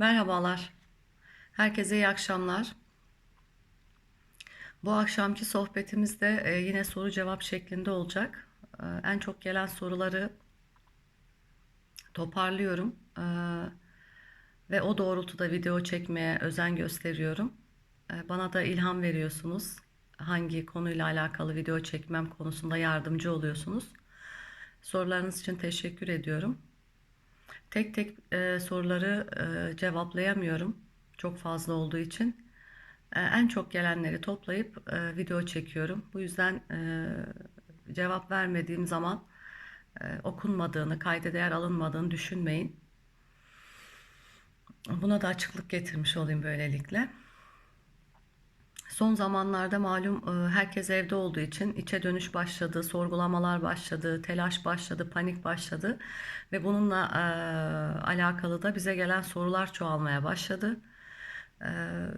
Merhabalar. Herkese iyi akşamlar. Bu akşamki sohbetimiz de e, yine soru cevap şeklinde olacak. E, En çok gelen soruları toparlıyorum E, ve o doğrultuda video çekmeye özen gösteriyorum. Bana da ilham veriyorsunuz. Hangi konuyla alakalı video çekmem konusunda yardımcı oluyorsunuz. Sorularınız için teşekkür ediyorum. Tek tek e, soruları e, cevaplayamıyorum. Çok fazla olduğu için. E, en çok gelenleri toplayıp e, video çekiyorum. Bu yüzden e, cevap vermediğim zaman e, okunmadığını, kayda değer alınmadığını düşünmeyin. Buna da açıklık getirmiş olayım böylelikle. Son zamanlarda malum e, herkes evde olduğu için içe dönüş başladı, sorgulamalar başladı, telaş başladı, panik başladı ve bununla e, alakalı da bize gelen sorular çoğalmaya başladı. E,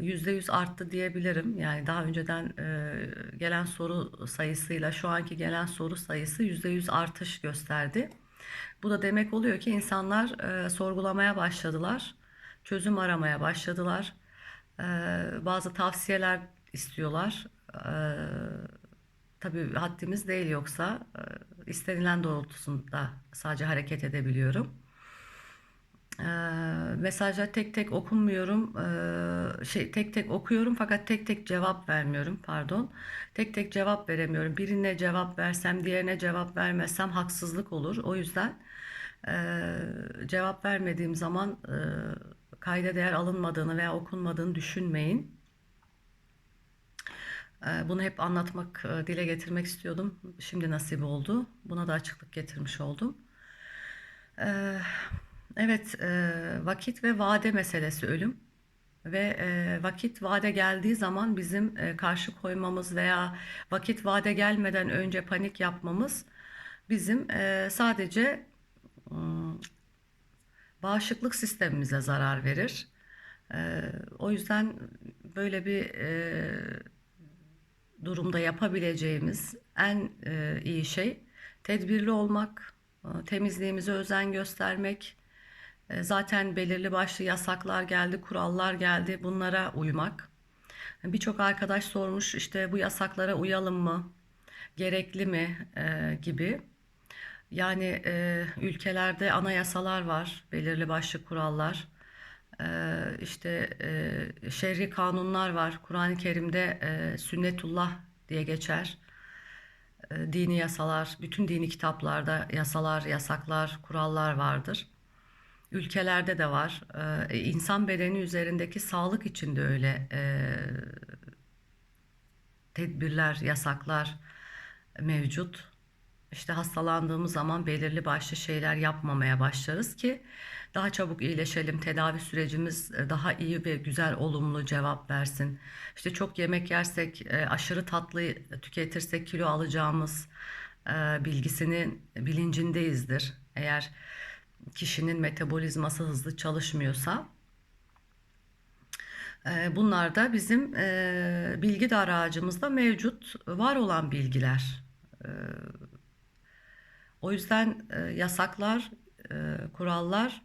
Yüzde yüz arttı diyebilirim. Yani daha önceden e, gelen soru sayısıyla şu anki gelen soru sayısı yüzde yüz artış gösterdi. Bu da demek oluyor ki insanlar e, sorgulamaya başladılar, çözüm aramaya başladılar. Bazı tavsiyeler istiyorlar. Ee, tabii haddimiz değil yoksa e, istenilen doğrultusunda sadece hareket edebiliyorum. Ee, mesajlar tek tek okunmuyorum. Ee, şey tek tek okuyorum fakat tek tek cevap vermiyorum. Pardon. Tek tek cevap veremiyorum. Birine cevap versem, diğerine cevap vermezsem haksızlık olur. O yüzden e, cevap vermediğim zaman e, kayda değer alınmadığını veya okunmadığını düşünmeyin. E, bunu hep anlatmak, e, dile getirmek istiyordum. Şimdi nasip oldu. Buna da açıklık getirmiş oldum. E, evet, e, vakit ve vade meselesi ölüm. Ve e, vakit vade geldiği zaman bizim karşı koymamız veya vakit vade gelmeden önce panik yapmamız bizim sadece bağışıklık sistemimize zarar verir. E, o yüzden böyle bir durumda yapabileceğimiz en e, iyi şey tedbirli olmak, e, temizliğimize özen göstermek, e, Zaten belirli başlı yasaklar geldi, kurallar geldi. Bunlara uymak. Birçok arkadaş sormuş işte bu yasaklara uyalım mı? Gerekli mi? e, gibi. Yani e, ülkelerde anayasalar var, belirli başlı kurallar. E, işte e, şer'i kanunlar var. Kur'an-ı Kerim'de e, sünnetullah diye geçer. E, dini yasalar, bütün dini kitaplarda yasalar, yasaklar, kurallar vardır. Ülkelerde de var. Ee, insan bedeni üzerindeki sağlık için de öyle tedbirler, yasaklar mevcut. İşte hastalandığımız zaman belirli başlı şeyler yapmamaya başlarız ki daha çabuk iyileşelim, tedavi sürecimiz daha iyi ve güzel, olumlu cevap versin. İşte çok yemek yersek, e, aşırı tatlı tüketirsek kilo alacağımız e, bilgisinin bilincindeyizdir. Eğer kişinin metabolizması hızlı çalışmıyorsa e, bunlar da bizim e, bilgi daracımızda mevcut var olan bilgiler. E, o yüzden yasaklar, kurallar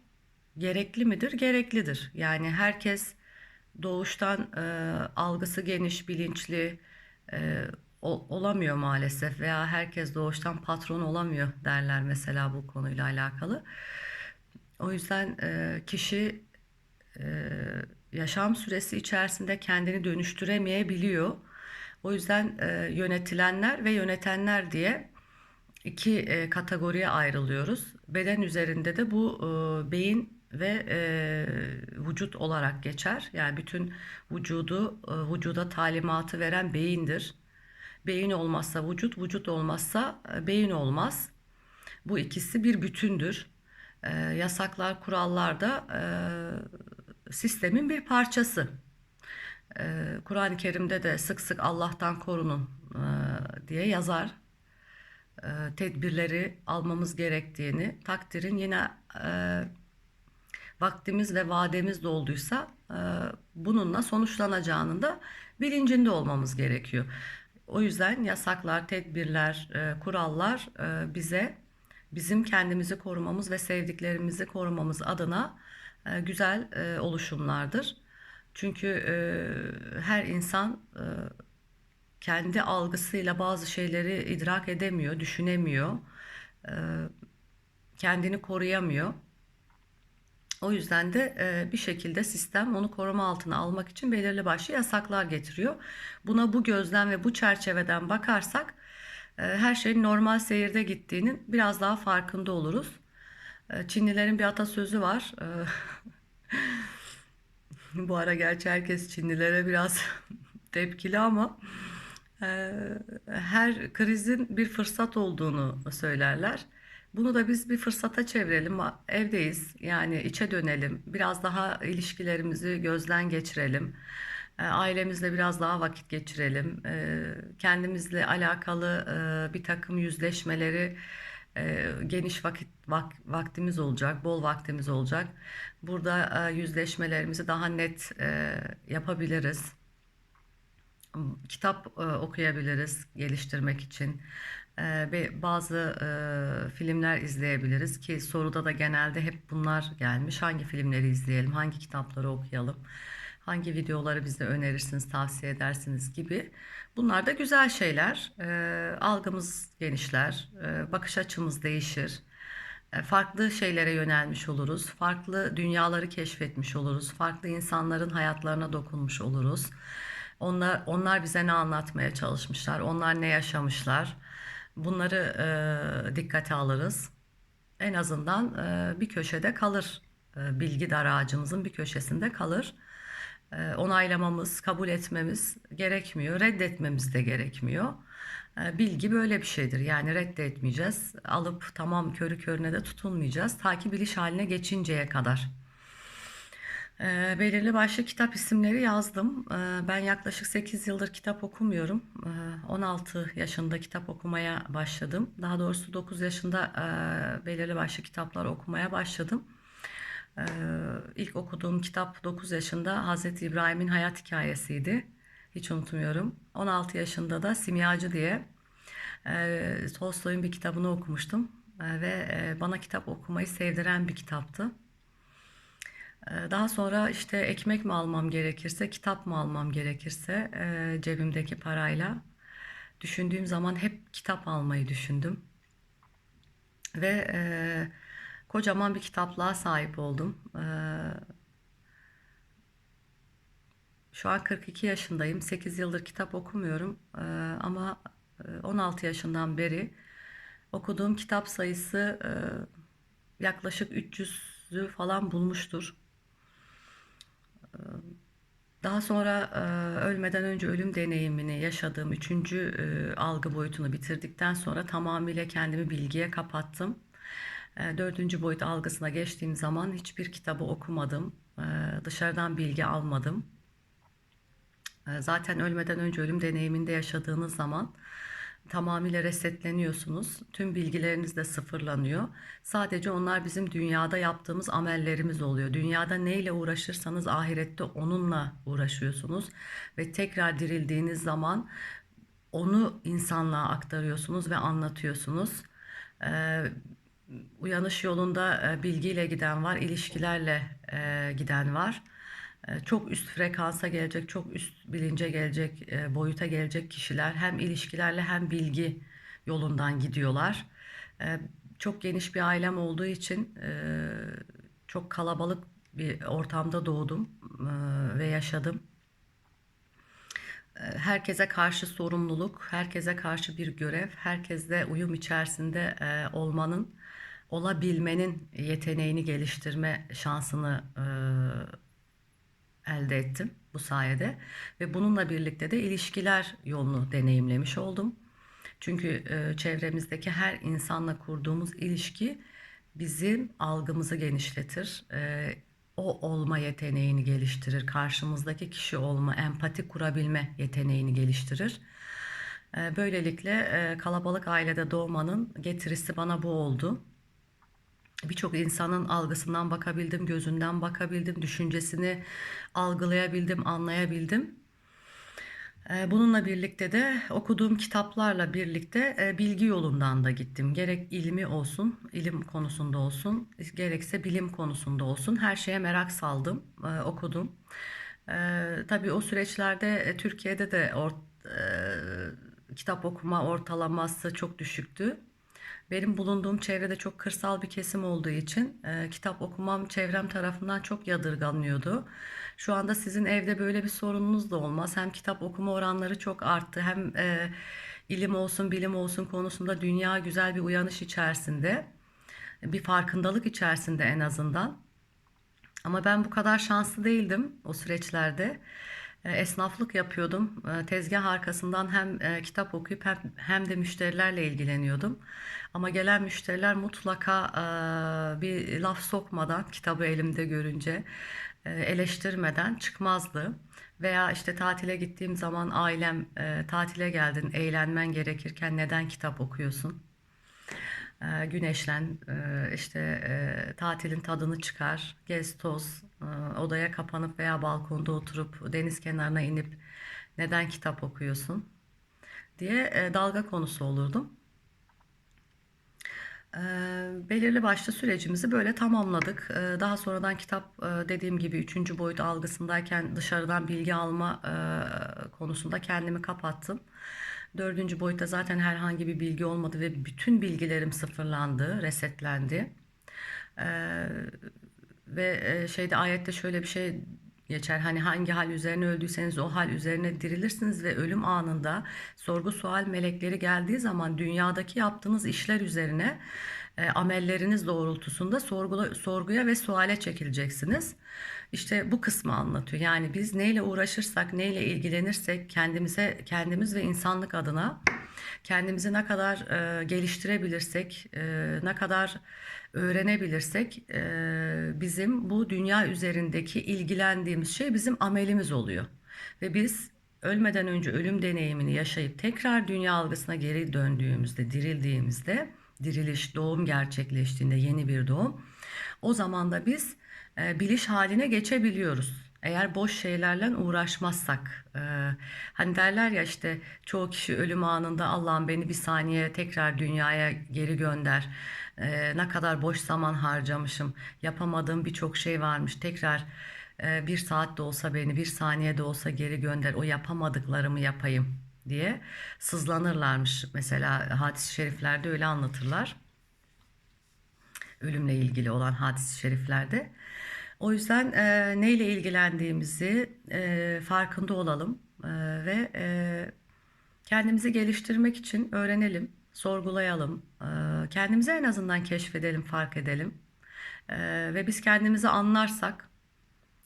gerekli midir? Gereklidir. Yani herkes doğuştan algısı geniş, bilinçli olamıyor maalesef veya herkes doğuştan patron olamıyor derler mesela bu konuyla alakalı. O yüzden e, kişi e, yaşam süresi içerisinde kendini dönüştüremeyebiliyor. O yüzden e, yönetilenler ve yönetenler diye iki e, kategoriye ayrılıyoruz. Beden üzerinde de bu e, beyin ve e, vücut olarak geçer. Yani bütün vücudu e, vücuda talimatı veren beyindir. Beyin olmazsa vücut, vücut olmazsa e, beyin olmaz. Bu ikisi bir bütündür e, yasaklar, kurallar da e, sistemin bir parçası. E, Kur'an-ı Kerim'de de sık sık Allah'tan korunun e, diye yazar. E, tedbirleri almamız gerektiğini, takdirin yine e, vaktimiz ve vademiz dolduysa e, bununla sonuçlanacağının da bilincinde olmamız gerekiyor. O yüzden yasaklar, tedbirler, e, kurallar e, bize bizim kendimizi korumamız ve sevdiklerimizi korumamız adına e, güzel e, oluşumlardır. Çünkü e, her insan e, kendi algısıyla bazı şeyleri idrak edemiyor, düşünemiyor, e, kendini koruyamıyor. O yüzden de e, bir şekilde sistem onu koruma altına almak için belirli başlı yasaklar getiriyor. Buna bu gözden ve bu çerçeveden bakarsak e, her şeyin normal seyirde gittiğinin biraz daha farkında oluruz. E, Çinlilerin bir atasözü var. Bu ara gerçi herkes Çinlilere biraz tepkili ama her krizin bir fırsat olduğunu söylerler. Bunu da biz bir fırsata çevirelim. Evdeyiz. Yani içe dönelim. Biraz daha ilişkilerimizi gözden geçirelim. Ailemizle biraz daha vakit geçirelim. Kendimizle alakalı bir takım yüzleşmeleri geniş vakit vak- vaktimiz olacak, bol vaktimiz olacak. Burada yüzleşmelerimizi daha net yapabiliriz kitap e, okuyabiliriz geliştirmek için. E, ve bazı e, filmler izleyebiliriz ki soruda da genelde hep bunlar gelmiş. Hangi filmleri izleyelim, hangi kitapları okuyalım, hangi videoları bize önerirsiniz, tavsiye edersiniz gibi. Bunlar da güzel şeyler. E, algımız genişler, e, bakış açımız değişir. E, Farklı şeylere yönelmiş oluruz. Farklı dünyaları keşfetmiş oluruz. Farklı insanların hayatlarına dokunmuş oluruz. Onlar, onlar bize ne anlatmaya çalışmışlar, onlar ne yaşamışlar. Bunları e, dikkate alırız. En azından e, bir köşede kalır. E, bilgi dar ağacımızın bir köşesinde kalır. E, onaylamamız, kabul etmemiz gerekmiyor, reddetmemiz de gerekmiyor. E, bilgi böyle bir şeydir. Yani reddetmeyeceğiz. Alıp tamam körü körüne de tutunmayacağız. Ta ki biliş haline geçinceye kadar. Eee, belirli başlı kitap isimleri yazdım. Eee, ben yaklaşık 8 yıldır kitap okumuyorum. Eee, 16 yaşında kitap okumaya başladım. Daha doğrusu 9 yaşında eee, belirli başlı kitaplar okumaya başladım. Eee ilk okuduğum kitap 9 yaşında Hazreti İbrahim'in hayat hikayesiydi. Hiç unutmuyorum. 16 yaşında da Simyacı diye eee Tolstoy'un bir kitabını okumuştum. Eee, ve eee, bana kitap okumayı sevdiren bir kitaptı. Ee, Daha sonra işte ekmek mi almam gerekirse, kitap mı almam gerekirse e, cebimdeki parayla düşündüğüm zaman hep kitap almayı düşündüm. Ve e, kocaman bir kitaplığa sahip oldum. E, şu an 42 yaşındayım. 8 yıldır kitap okumuyorum. E, ama e, 16 yaşından beri okuduğum kitap sayısı e, yaklaşık 300'ü falan bulmuştur. Daha sonra ölmeden önce ölüm deneyimini yaşadığım üçüncü algı boyutunu bitirdikten sonra tamamıyla kendimi bilgiye kapattım. Dördüncü boyut algısına geçtiğim zaman hiçbir kitabı okumadım. Dışarıdan bilgi almadım. Zaten ölmeden önce ölüm deneyiminde yaşadığınız zaman tamamıyla resetleniyorsunuz. Tüm bilgileriniz de sıfırlanıyor. Sadece onlar bizim dünyada yaptığımız amellerimiz oluyor. Dünyada neyle uğraşırsanız ahirette onunla uğraşıyorsunuz ve tekrar dirildiğiniz zaman onu insanlığa aktarıyorsunuz ve anlatıyorsunuz. Ee, uyanış yolunda e, bilgiyle giden var, ilişkilerle e, giden var. E, Çok üst frekansa gelecek, çok üst bilince gelecek, e, boyuta gelecek kişiler hem ilişkilerle hem bilgi yolundan gidiyorlar. E, Çok geniş bir ailem olduğu için e, çok kalabalık bir ortamda doğdum e, ve yaşadım. E, Herkese karşı sorumluluk, herkese karşı bir görev, herkesle uyum içerisinde olmanın, olabilmenin yeteneğini geliştirme şansını elde ettim bu sayede ve bununla birlikte de ilişkiler yolunu deneyimlemiş oldum. Çünkü e, çevremizdeki her insanla kurduğumuz ilişki bizim algımızı genişletir. E, o olma yeteneğini geliştirir. Karşımızdaki kişi olma, empati kurabilme yeteneğini geliştirir. E, böylelikle e, kalabalık ailede doğmanın getirisi bana bu oldu. Birçok insanın algısından bakabildim, gözünden bakabildim, düşüncesini algılayabildim, anlayabildim. Eee, bununla birlikte de okuduğum kitaplarla birlikte eee, bilgi yolundan da gittim. Gerek ilmi olsun, ilim konusunda olsun, gerekse bilim konusunda olsun her şeye merak saldım, eee, okudum. Eee tabii o süreçlerde e, Türkiye'de de kitap okuma ortalaması çok düşüktü. Benim bulunduğum çevrede çok kırsal bir kesim olduğu için e, kitap okumam çevrem tarafından çok yadırganıyordu. Şu anda sizin evde böyle bir sorununuz da olmaz. Hem kitap okuma oranları çok arttı, hem e, ilim olsun, bilim olsun konusunda dünya güzel bir uyanış içerisinde, bir farkındalık içerisinde en azından. Ama ben bu kadar şanslı değildim o süreçlerde. E, Esnaflık yapıyordum. E, Tezgah arkasından hem e, kitap okuyup hem, hem de müşterilerle ilgileniyordum. Ama gelen müşteriler mutlaka bir laf sokmadan kitabı elimde görünce eleştirmeden çıkmazdı. Veya işte tatile gittiğim zaman ailem tatile geldin, eğlenmen gerekirken neden kitap okuyorsun? E, güneşlen, e, işte e, tatilin tadını çıkar, gez toz, e, odaya kapanıp veya balkonda oturup deniz kenarına inip neden kitap okuyorsun diye dalga konusu olurdum. E, belirli başlı sürecimizi böyle tamamladık. E, daha sonradan kitap dediğim gibi üçüncü boyut algısındayken dışarıdan bilgi alma konusunda kendimi kapattım. Dördüncü boyutta zaten herhangi bir bilgi olmadı ve bütün bilgilerim sıfırlandı, resetlendi. Ee, ve e, şeyde ayette şöyle bir şey geçer. Hani hangi hal üzerine öldüyseniz o hal üzerine dirilirsiniz ve ölüm anında sorgu sual melekleri geldiği zaman dünyadaki yaptığınız işler üzerine e, amelleriniz doğrultusunda sorgula, sorguya ve suale çekileceksiniz. İşte bu kısmı anlatıyor. Yani biz neyle uğraşırsak, neyle ilgilenirsek kendimize, kendimiz ve insanlık adına kendimizi ne kadar e, geliştirebilirsek, e, ne kadar öğrenebilirsek e, bizim bu dünya üzerindeki ilgilendiğimiz şey bizim amelimiz oluyor. Ve biz ölmeden önce ölüm deneyimini yaşayıp tekrar dünya algısına geri döndüğümüzde, dirildiğimizde, diriliş, doğum gerçekleştiğinde yeni bir doğum, o zaman da biz e, biliş haline geçebiliyoruz. Eğer boş şeylerle uğraşmazsak, e, hani derler ya işte çoğu kişi ölüm anında Allah'ım beni bir saniye tekrar dünyaya geri gönder. E, ne kadar boş zaman harcamışım, yapamadığım birçok şey varmış. Tekrar e, bir saat de olsa beni, bir saniye de olsa geri gönder. O yapamadıklarımı yapayım diye sızlanırlarmış. Mesela hadis-i şeriflerde öyle anlatırlar. Ölümle ilgili olan hadis-i şeriflerde. O yüzden e, neyle ilgilendiğimizi e, farkında olalım e, ve e, kendimizi geliştirmek için öğrenelim, sorgulayalım, e, kendimizi en azından keşfedelim, fark edelim e, ve biz kendimizi anlarsak,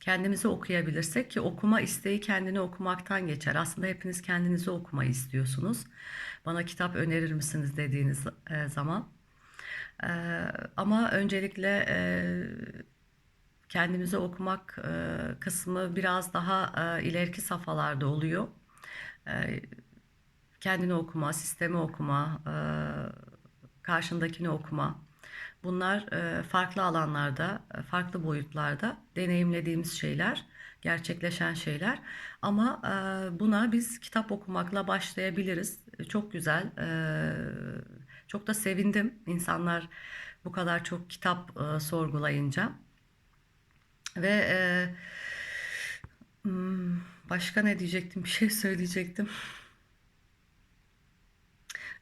kendimizi okuyabilirsek ki okuma isteği kendini okumaktan geçer. Aslında hepiniz kendinizi okumayı istiyorsunuz. Bana kitap önerir misiniz dediğiniz e, zaman. E, ama öncelikle e, kendimizi okumak kısmı biraz daha ileriki safhalarda oluyor. Kendini okuma, sistemi okuma, karşındakini okuma. Bunlar e, farklı alanlarda, e, farklı boyutlarda deneyimlediğimiz şeyler, gerçekleşen şeyler. Ama e, buna biz kitap okumakla başlayabiliriz. Çok güzel, çok da sevindim insanlar bu kadar çok kitap sorgulayınca. Ve hmm, başka ne diyecektim? Bir şey söyleyecektim.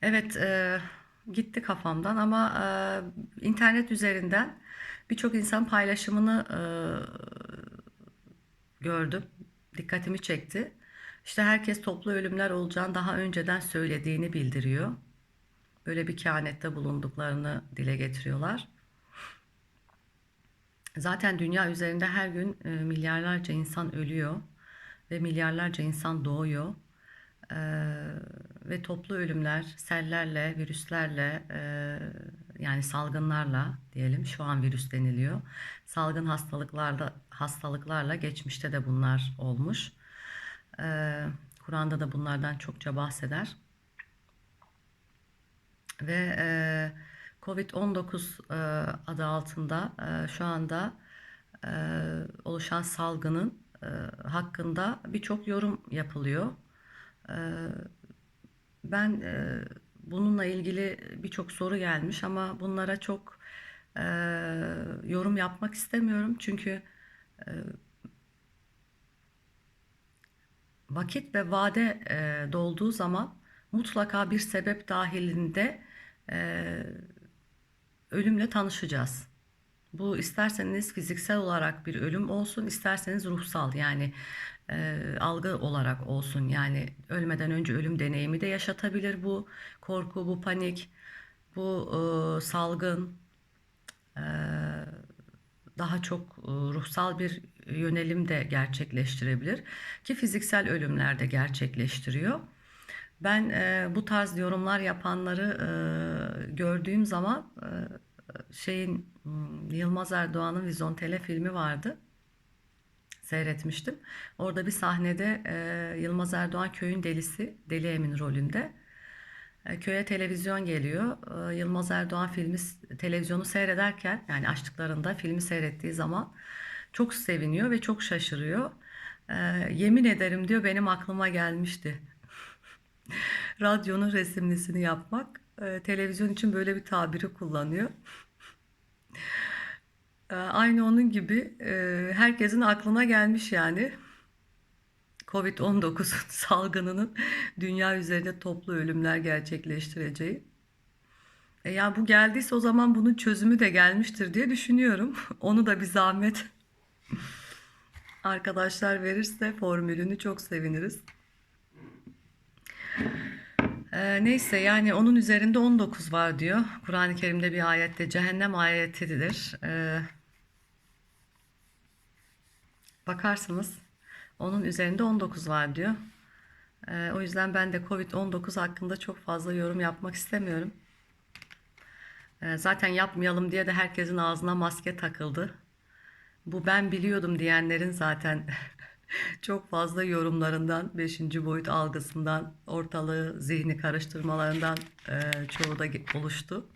Evet, e, gitti kafamdan ama e, internet üzerinden birçok insan paylaşımını e, gördüm. Dikkatimi çekti. İşte herkes toplu ölümler olacağını daha önceden söylediğini bildiriyor. Böyle bir kehanette bulunduklarını dile getiriyorlar. Zaten dünya üzerinde her gün e, milyarlarca insan ölüyor ve milyarlarca insan doğuyor. E, ve toplu ölümler sellerle, virüslerle e, yani salgınlarla diyelim şu an virüs deniliyor. Salgın hastalıklarla hastalıklarla geçmişte de bunlar olmuş. E, Kur'an'da da bunlardan çokça bahseder. Ve e, Covid-19 e, adı altında e, şu anda e, oluşan salgının hakkında birçok yorum yapılıyor. Ee, ben e, bununla ilgili birçok soru gelmiş ama bunlara çok e, yorum yapmak istemiyorum. Çünkü e, vakit ve vade e, dolduğu zaman mutlaka bir sebep dahilinde e, ölümle tanışacağız. Bu isterseniz fiziksel olarak bir ölüm olsun, isterseniz ruhsal yani e, algı olarak olsun. Yani ölmeden önce ölüm deneyimi de yaşatabilir bu korku, bu panik, bu e, salgın, e, daha çok e, ruhsal bir yönelim de gerçekleştirebilir ki fiziksel ölümler de gerçekleştiriyor. Ben e, bu tarz yorumlar yapanları e, gördüğüm zaman e, şeyin hmm, Yılmaz Erdoğan'ın Vizontele filmi vardı. Seyretmiştim. Orada bir sahnede e, Yılmaz Erdoğan köyün delisi, Deli Emin rolünde. E, köye televizyon geliyor. E, Yılmaz Erdoğan filmi televizyonu seyrederken yani açtıklarında filmi seyrettiği zaman çok seviniyor ve çok şaşırıyor. E, yemin ederim diyor benim aklıma gelmişti. Radyonun resimlisini yapmak. E, televizyon için böyle bir tabiri kullanıyor. E, aynı onun gibi e, herkesin aklına gelmiş yani. Covid-19 salgınının dünya üzerinde toplu ölümler gerçekleştireceği. E ya bu geldiyse o zaman bunun çözümü de gelmiştir diye düşünüyorum. Onu da bir zahmet arkadaşlar verirse formülünü çok seviniriz. E, neyse yani onun üzerinde 19 var diyor. Kur'an-ı Kerim'de bir ayette cehennem ayetidir. E, bakarsınız onun üzerinde 19 var diyor. E, o yüzden ben de Covid-19 hakkında çok fazla yorum yapmak istemiyorum. E, zaten yapmayalım diye de herkesin ağzına maske takıldı. Bu ben biliyordum diyenlerin zaten çok fazla yorumlarından, 5. boyut algısından, ortalığı zihni karıştırmalarından e, çoğu da oluştu.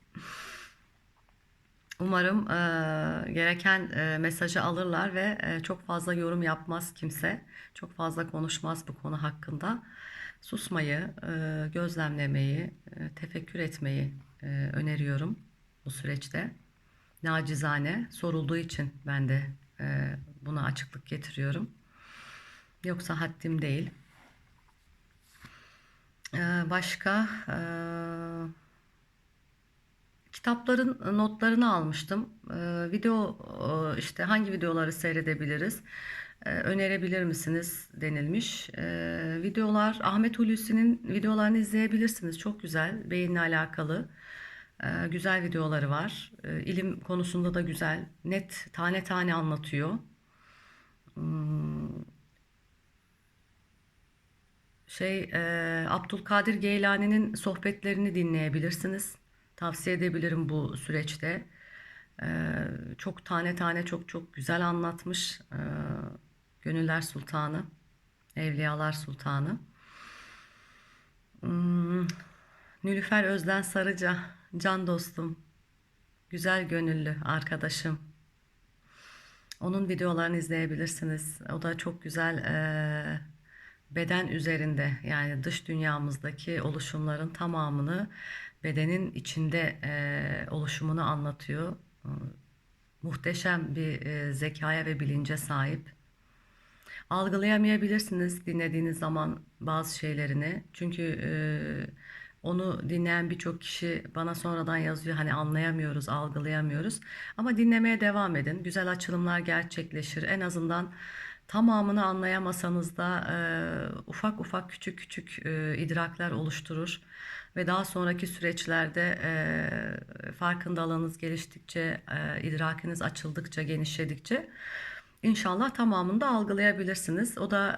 Umarım e, gereken e, mesajı alırlar ve e, çok fazla yorum yapmaz kimse. Çok fazla konuşmaz bu konu hakkında. Susmayı, e, gözlemlemeyi, e, tefekkür etmeyi e, öneriyorum bu süreçte. Nacizane sorulduğu için ben de e, buna açıklık getiriyorum. Yoksa haddim değil. E, başka... E, kitapların notlarını almıştım. Ee, video e, işte hangi videoları seyredebiliriz? Önerebilir misiniz denilmiş. Videolar Ahmet Hulusi'nin videolarını izleyebilirsiniz. Çok güzel, beyinle alakalı. Güzel videoları var. Ee, ilim konusunda da güzel. Net tane tane anlatıyor. Hmm, şey e, Abdülkadir Geylani'nin sohbetlerini dinleyebilirsiniz. Tavsiye edebilirim bu süreçte. Ee, çok tane tane çok çok güzel anlatmış. Ee, Gönüller Sultanı, Evliyalar Sultanı. Hmm, Nülüfer Özden Sarıca, can dostum, güzel gönüllü arkadaşım. Onun videolarını izleyebilirsiniz. O da çok güzel e, beden üzerinde yani dış dünyamızdaki oluşumların tamamını bedenin içinde e, oluşumunu anlatıyor. E, muhteşem bir e, zekaya ve bilince sahip. Algılayamayabilirsiniz dinlediğiniz zaman bazı şeylerini. Çünkü e, onu dinleyen birçok kişi bana sonradan yazıyor hani anlayamıyoruz, algılayamıyoruz. Ama dinlemeye devam edin. Güzel açılımlar gerçekleşir. En azından tamamını anlayamasanız da e, ufak ufak küçük küçük e, idrakler oluşturur ve daha sonraki süreçlerde e, farkındalığınız geliştikçe, e, idrakiniz açıldıkça, genişledikçe inşallah tamamını da algılayabilirsiniz. O da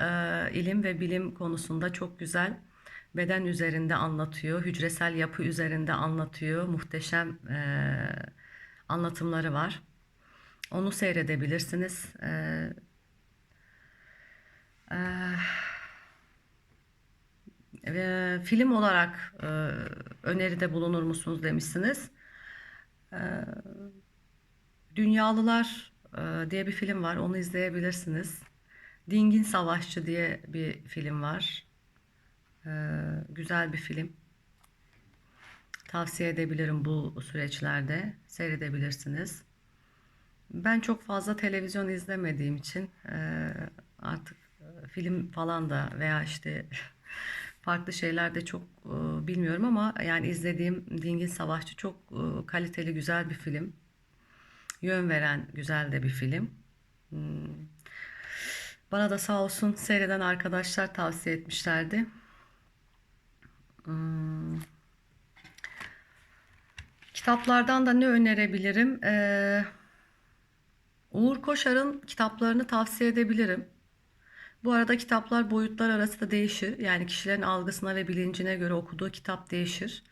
e, ilim ve bilim konusunda çok güzel beden üzerinde anlatıyor, hücresel yapı üzerinde anlatıyor, muhteşem e, anlatımları var. Onu seyredebilirsiniz. E, e, film olarak e, öneride bulunur musunuz demişsiniz. E, Dünyalılar e, diye bir film var. Onu izleyebilirsiniz. Dingin Savaşçı diye bir film var. Güzel bir film. Tavsiye edebilirim bu süreçlerde. Seyredebilirsiniz. Ben çok fazla televizyon izlemediğim için artık film falan da veya işte farklı şeyler de çok e, bilmiyorum ama yani izlediğim Dingin Savaşçı çok e, kaliteli güzel bir film. Yön veren güzel de bir film. Hmm. Bana da sağ olsun seyreden arkadaşlar tavsiye etmişlerdi. Hmm. Kitaplardan da ne önerebilirim? Ee, Uğur Koşar'ın kitaplarını tavsiye edebilirim. Bu arada kitaplar boyutlar arası da değişir. Yani kişilerin algısına ve bilincine göre okuduğu kitap değişir.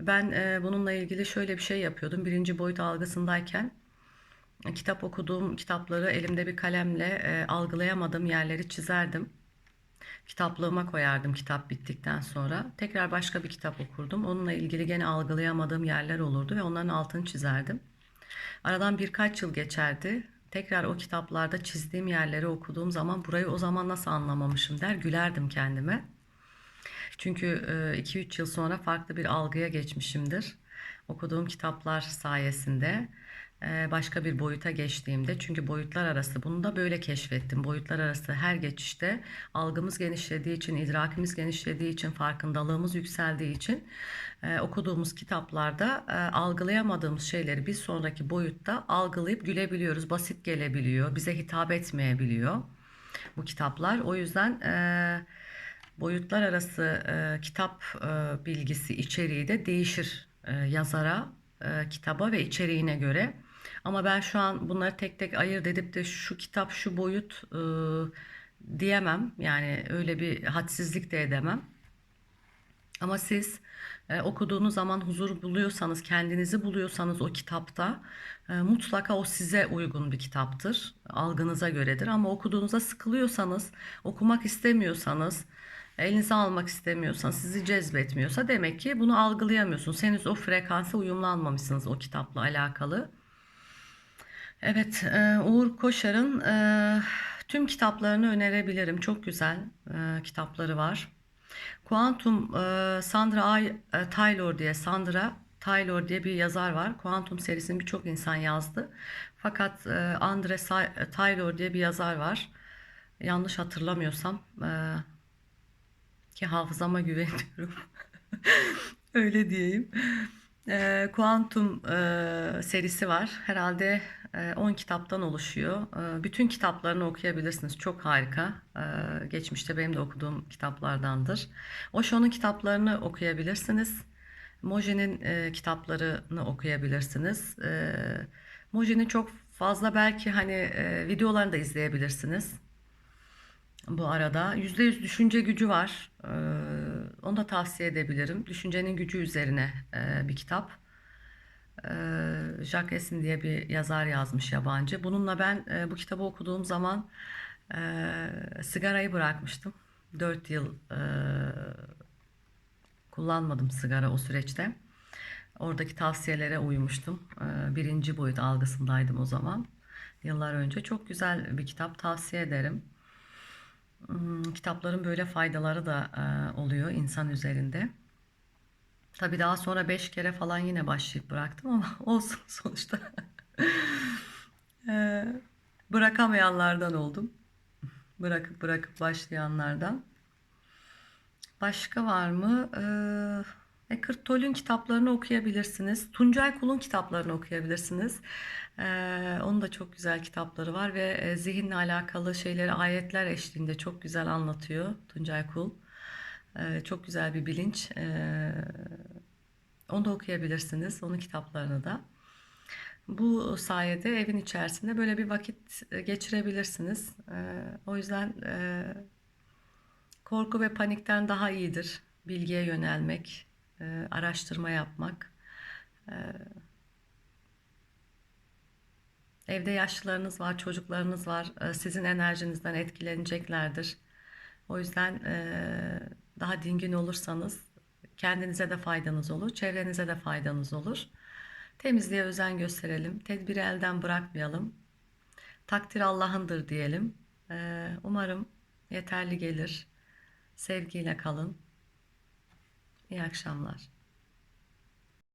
Ben e, bununla ilgili şöyle bir şey yapıyordum. Birinci boyut algısındayken e, kitap okuduğum kitapları elimde bir kalemle e, algılayamadığım yerleri çizerdim. Kitaplığıma koyardım kitap bittikten sonra. Tekrar başka bir kitap okurdum. Onunla ilgili gene algılayamadığım yerler olurdu ve onların altını çizerdim. Aradan birkaç yıl geçerdi. Tekrar o kitaplarda çizdiğim yerleri okuduğum zaman burayı o zaman nasıl anlamamışım der gülerdim kendime. Çünkü 2-3 yıl sonra farklı bir algıya geçmişimdir. Okuduğum kitaplar sayesinde başka bir boyuta geçtiğimde çünkü boyutlar arası bunu da böyle keşfettim. Boyutlar arası her geçişte algımız genişlediği için, idrakimiz genişlediği için, farkındalığımız yükseldiği için okuduğumuz kitaplarda algılayamadığımız şeyleri bir sonraki boyutta algılayıp gülebiliyoruz. Basit gelebiliyor, bize hitap etmeyebiliyor bu kitaplar. O yüzden boyutlar arası kitap bilgisi içeriği de değişir yazara, kitaba ve içeriğine göre. Ama ben şu an bunları tek tek ayırt edip de şu kitap şu boyut e, diyemem. Yani öyle bir hadsizlik de edemem. Ama siz e, okuduğunuz zaman huzur buluyorsanız, kendinizi buluyorsanız o kitapta e, mutlaka o size uygun bir kitaptır. Algınıza göredir. Ama okuduğunuzda sıkılıyorsanız, okumak istemiyorsanız, elinize almak istemiyorsanız, sizi cezbetmiyorsa demek ki bunu algılayamıyorsunuz. Henüz o frekansa uyumlanmamışsınız o kitapla alakalı. Evet, e, Uğur Koşar'ın e, tüm kitaplarını önerebilirim. Çok güzel e, kitapları var. Kuantum Sandra Ay, Taylor diye Sandra Taylor diye bir yazar var. Kuantum serisini birçok insan yazdı. Fakat Andre Taylor diye bir yazar var. Yanlış hatırlamıyorsam ki hafızama güveniyorum. Öyle diyeyim. Kuantum serisi var. Herhalde 10 ee, kitaptan oluşuyor. Ee, bütün kitaplarını okuyabilirsiniz. Çok harika. Ee, geçmişte benim de okuduğum kitaplardandır. Osho'nun kitaplarını okuyabilirsiniz. Moji'nin e, kitaplarını okuyabilirsiniz. Moji'nin çok fazla belki hani e, videolarını da izleyebilirsiniz. Bu arada %100 düşünce gücü var. Onu da tavsiye edebilirim. Düşüncenin gücü üzerine e, bir kitap. Jacques Esin diye bir yazar yazmış yabancı. Bununla ben bu kitabı okuduğum zaman sigarayı bırakmıştım. 4 yıl kullanmadım sigara o süreçte. Oradaki tavsiyelere uymuştum. Birinci boyut algısındaydım o zaman. Yıllar önce. Çok güzel bir kitap tavsiye ederim. Hmm, kitapların böyle faydaları da oluyor insan üzerinde. Tabii daha sonra 5 kere falan yine başlayıp bıraktım ama olsun sonuçta. Ee, bırakamayanlardan oldum. Bırakıp bırakıp başlayanlardan. Başka var mı? Ee, Eckhart Tolle'ün kitaplarını okuyabilirsiniz. Tuncay Kul'un kitaplarını okuyabilirsiniz. Ee, onun da çok güzel kitapları var ve e, zihinle alakalı şeyleri ayetler eşliğinde çok güzel anlatıyor Tuncay Kul. Ee, çok güzel bir bilinç. Ee, onu da okuyabilirsiniz. Onun kitaplarını da. Bu sayede evin içerisinde böyle bir vakit e, geçirebilirsiniz. Ee, o yüzden e, korku ve panikten daha iyidir bilgiye yönelmek, e, araştırma yapmak. Evde yaşlılarınız var, çocuklarınız var. Sizin enerjinizden etkileneceklerdir. O yüzden daha dingin olursanız kendinize de faydanız olur, çevrenize de faydanız olur. Temizliğe özen gösterelim, tedbiri elden bırakmayalım. Takdir Allah'ındır diyelim. Ee, umarım yeterli gelir. Sevgiyle kalın. İyi akşamlar.